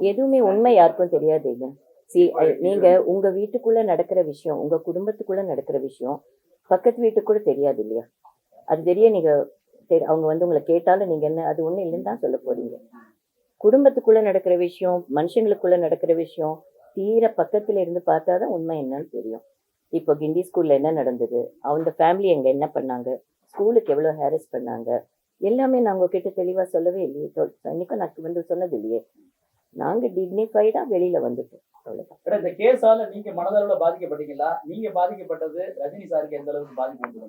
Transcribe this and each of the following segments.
எதுவுமே உண்மை யாருக்கும் தெரியாது இல்ல சி நீங்க உங்க வீட்டுக்குள்ள நடக்கிற விஷயம் உங்க குடும்பத்துக்குள்ள நடக்கிற விஷயம் பக்கத்து வீட்டுக்கு கூட தெரியாது இல்லையா? அது தெரிய நீங்க அவங்க வந்து உங்களை கேட்டாலும் நீங்க என்ன அது ஒண்ணு இல்லைன்னு தான் சொல்ல போறீங்க. குடும்பத்துக்குள்ள நடக்கிற விஷயம் மனுஷங்களுக்குள்ள நடக்கிற விஷயம் தீர பக்கத்துல இருந்து பார்த்தாதான் உண்மை என்னன்னு தெரியும். இப்போ கிண்டி ஸ்கூல்ல என்ன நடந்தது? அவங்க ஃபேமிலி அங்க என்ன பண்ணாங்க? ஸ்கூலுக்கு எவ்வளவு ஹேரஸ் பண்ணாங்க? எல்லாமே நான் உங்ககிட்ட தெளிவா சொல்லவே இல்லையே தொ- இன்னைக்கும் நான் வந்து சொன்னது இல்லையே நாங்க டிக்னிஃபைடா வெளியில வந்துட்டோம். அவ்வளவுதான். மேடம், இந்த கேஸால நீங்க மனதளவுல பாதிக்கப்பட்டீங்களா? நீங்க பாதிக்கப்பட்டது ரஜினி சாருக்கு எந்த அளவுக்கு பாதிப்பு?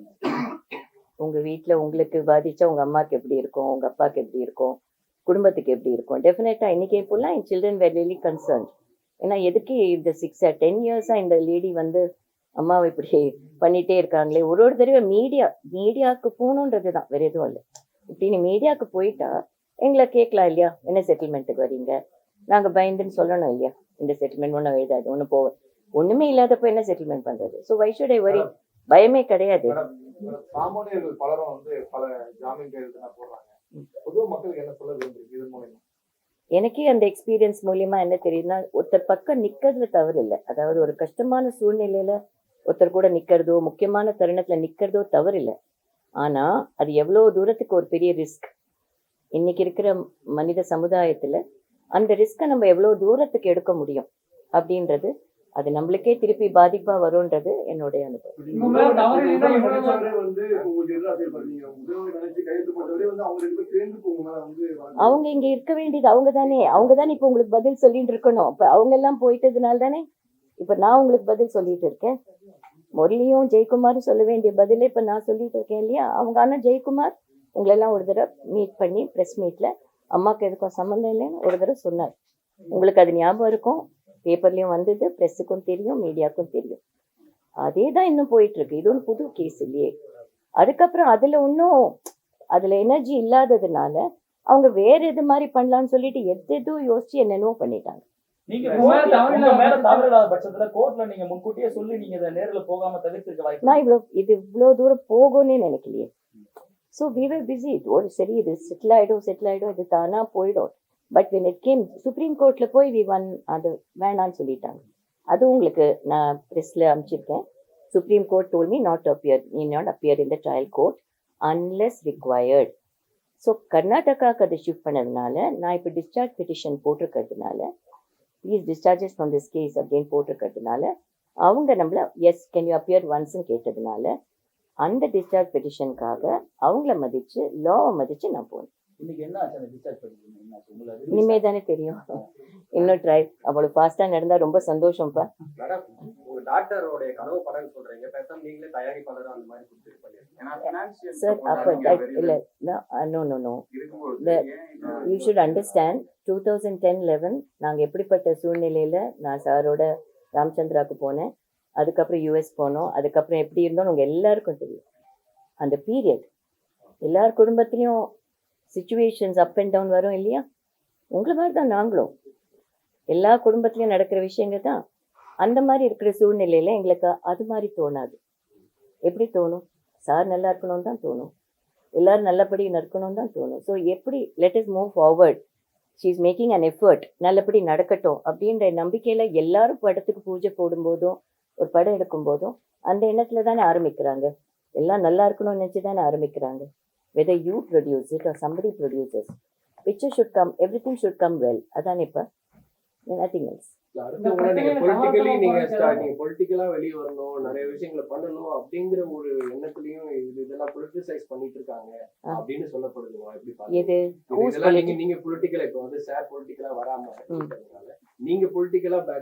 உங்க வீட்ல உங்களுக்கு பாதிச்சா உங்க அம்மாக்கு எப்படி இருக்கும்? உங்க அப்பாக்கு எப்படி இருக்கும்? குடும்பத்துக்கு எப்படி இருக்கும்? டெஃபினட்டா இன்னைக்கு இப்போல்லாம் என் சில்ட்ரன் வேர் வெரி கன்சர்ன் ஏன்னா எதுக்கு இந்த சிக்ஸ் டென் இயர்ஸா இந்த லேடி வந்து அம்மாவை இப்படி பண்ணிட்டே இருக்காங்களே? ஒரு ஒரு தடவை மீடியா மீடியாவுக்கு போகணுன்றது தான் வேற எதுவும் இல்லை. இப்படி நீ மீடியாவுக்கு போயிட்டா எங்களை கேட்கலாம் இல்லையா? என்ன செட்டில்மெண்ட்டுக்கு வரீங்க? நாங்க பயந்துன்னு சொல்லணும் இல்லையா? இந்த செட்டில்மெண்ட் ஒன்றும் எழுதாது ஒன்றும் போக ஒண்ணுமே இல்லாதப்போ என்ன செட்டில்மெண்ட் பண்றது? ஸோ வைஷுடை வரி பயமே கிடையாது. சாமானியர்கள் பலரும் வந்து பல ஜாமீன் கையெழுத்து போடுறாங்க. பொதுவா மக்களுக்கு என்ன சொல்ல விரும்புறீங்க இது எனக்கே அந்த எக்ஸ்பீரியன்ஸ் மூலியமா என்ன தெரியுதுன்னா ஒருத்தர் பக்கம் நிக்கிறதுல தவறு இல்லை. அதாவது ஒரு கஷ்டமான சூழ்நிலையில ஒருத்தர் கூட நிக்கிறதோ முக்கியமான தருணத்துல நிக்கிறதோ தவறு இல்லை. ஆனா அது எவ்வளவு தூரத்துக்கு ஒரு பெரிய ரிஸ்க் இன்னைக்கு இருக்கிற மனித சமுதாயத்துல அந்த ரிஸ்க்கை நம்ம எவ்வளவு தூரத்துக்கு எடுக்க முடியும்? அப்படின்றது அது நம்மளுக்கே திருப்பி பாதிப்பா வரும்ன்றது என்னுடைய அனுபவம். அவங்க இங்க இருக்க வேண்டியது அவங்க தானே. அவங்க தானே இப்ப உங்களுக்கு பதில் சொல்லிட்டு இருக்கணும். இப்ப அவங்க எல்லாம் போயிட்டதுனால தானே? இப்ப நான் உங்களுக்கு பதில் சொல்லிட்டு இருக்கேன். முரளியும் ஜெயக்குமாரும் சொல்ல வேண்டிய பதிலே இப்போ நான் சொல்லிட்டு இருக்கேன் இல்லையா? அவங்க ஆனால் ஜெயக்குமார் உங்களெல்லாம் ஒரு தடவை மீட் பண்ணி ப்ரெஸ் மீட்ல அம்மாவுக்கு எதுக்கும் சம்மந்தம் இல்லைன்னு ஒரு தடவை சொன்னார். உங்களுக்கு அது ஞாபகம் இருக்கும். பேப்பர்லயும் வந்தது ப்ரெஸ்ஸுக்கும் தெரியும் மீடியாவுக்கும் தெரியும். அதே தான் இன்னும் போயிட்டு இருக்கு. இது ஒன்று புது கேஸ் இல்லையே. அதுக்கப்புறம் அதுல இன்னும் அதுல எனர்ஜி இல்லாததுனால அவங்க வேற எது மாதிரி பண்ணலாம்னு சொல்லிட்டு எது எதுவும் யோசிச்சு என்னென்னவோ பண்ணிட்டாங்க. நீங்க மேல கோர்ட்ல- தவறு உங்க மேல இல்லாத தவறு இல்லாத பட்சத்துல கோர்ட்ல நீங்க முன்கூட்டியே சொல்லி நீங்க இதை நேர்ல போகாம தவிர்த்திருக்க வாய்ப்பு நான் இவ்வளோ இது இவ்வளோ தூரம் போகும்னே நினைக்கலையே. ஸோ வி வர் பிஸி ஒரு சரி இது செட்டில் ஆகிடும் செட்டில் ஆகிடும் இது தானா போயிடும். But when it came supreme கோர்ட்ல போய் வி ஒன் அது வேணான்னு சொல்லிட்டாங்க. அது உங்களுக்கு நான் ப்ரெஸ்ல அனுப்பிச்சிருக்கேன். Supreme court told me not appear need not appear in the trial court unless required so கர்நாடகாவுக்கு அதை ஷிஃப்ட் பண்ணதுனால நான் இப்போ discharge petition போட்டிருக்கிறதுனால please discharges from this case அப்படின்னு போட்டிருக்கிறதுனால அவங்க நம்மள எஸ் கேன் யூ அப்பியர் ஒன்ஸ்ன்னு கேட்டதுனால அந்த டிஸ்சார்ஜ் பெட்டிஷனுக்காக அவங்கள மதிச்சு லாவை மதிச்சு நான் போனேன். release இனிமே தானே தெரியும். இன்னும் ட்ரை அவ்வளோ ஃபாஸ்ட்டாக நடந்தா ரொம்ப சந்தோஷம்ப்பா. சார் அப்போ இல்லை no no no you should understand two thousand ten eleven நாங்கள் எப்படிப்பட்ட சூழ்நிலையில் நான் சாரோட ராமச்சந்திராவுக்கு போனேன். அதுக்கப்புறம் யூஎஸ் போனோம். அதுக்கப்புறம் எப்படி இருந்தோம்னு உங்கள் எல்லாருக்கும் தெரியும். அந்த பீரியட் எல்லார் குடும்பத்துலேயும் சுச்சுவேஷன்ஸ் அப் அண்ட் டவுன் வரும் இல்லையா? உங்களை மாதிரி தான் நாங்களும். எல்லா குடும்பத்துலேயும் நடக்கிற விஷயங்கள் தான். அந்த மாதிரி இருக்கிற சூழ்நிலையில் எங்களுக்கு அது மாதிரி தோணாது. எப்படி தோணும்? சார் நல்லா இருக்கணும்னு தான் தோணும். எல்லோரும் நல்லபடி நடக்கணும்னு தான் தோணும். ஸோ எப்படி let us move forward she is making an effort நல்லபடி நடக்கட்டும் அப்படின்ற நம்பிக்கையில் எல்லாரும் படத்துக்கு பூஜை போடும்போதும் ஒரு படம் எடுக்கும் போதும் அந்த எண்ணத்தில் தானே ஆரம்பிக்கிறாங்க. எல்லாம் நல்லா இருக்கணும்னு நினச்சி தானே ஆரம்பிக்கிறாங்க. Whether you produce it or somebody producers picture should come everything should come well அதானே இப்போ? நத்திங் எல்ஸ் பொலிட்டிக்கலி வெளியே வரணும். நிறைய விஷயங்களை பண்ணணும் அப்படிங்கிற ஒரு எண்ணத்துலயும் இது இதெல்லாம் பொலிட்டிசைஸ் பண்ணிட்டு இருக்காங்க. அப்படின்னு சொல்லப்படுதுங்களா எப்படி நீங்க பொலிட்டிக்கலா இப்போ வந்து சார் பொலிட்டிக்கலா வராம நீங்க பொலிட்டிக்கலா பேக்